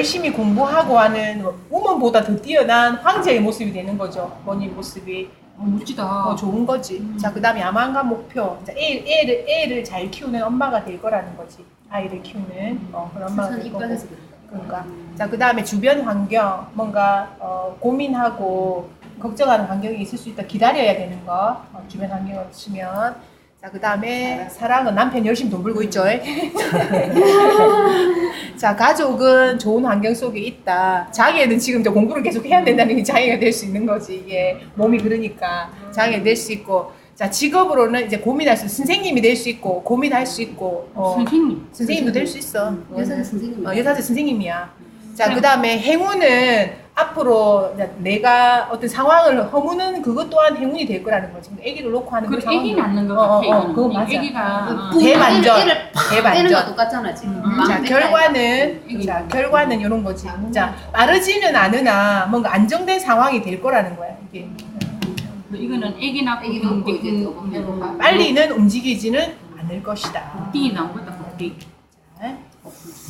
열심히 공부하고 하는 우먼보다 더 뛰어난 황제의 모습이 되는 거죠. 본인 모습이 어, 멋지다. 어, 좋은 거지. 음. 자, 그 다음에 야망과 목표. 자, 애, 애를, 애를 잘 키우는 엄마가 될 거라는 거지. 아이를 키우는 어, 그런 엄마가 될 거고. 그러니까. 자, 그 다음에 주변 환경, 뭔가, 어, 고민하고, 걱정하는 환경이 있을 수 있다. 기다려야 되는 거. 어, 주변 환경을 치면. 자, 그 다음에 사랑은 남편 열심히 돈 벌고 있죠. 자, 가족은 좋은 환경 속에 있다. 장애는 지금 저 공부를 계속 해야 된다는 게 장애가 될 수 있는 거지. 이게 몸이 그러니까 장애가 될 수 있고. 자, 직업으로는 이제 고민할 수, 선생님이 될 수 있고, 고민할 수 있고, 어, 선생님. 선생님도 될 수 있어. 여자는 선생님. 어, 여자들 선생님이야. 자, 그 다음에 행운은 앞으로 내가 어떤 상황을 허무는 그것 또한 행운이 될 거라는 거지. 아기를 놓고 하는 그그 상황. 애기 낳는 것 어, 어, 같아. 어, 이거는. 그거 맞아. 애기가 그 어, 대반전. 대반전. 거 똑같잖아 지금. 음. 막 자, 결과는 애기. 자, 결과는 이런 거지. 자, 빠르지는 않으나 뭔가 안정된 상황이 될 거라는 거야. 이게 이거는 애기 낳고 애기 그- 낳고 이제 그- 조금 해볼까? 빨리는 움직이지는 않을 것이다. 띠 나온 거다. 띠. 자,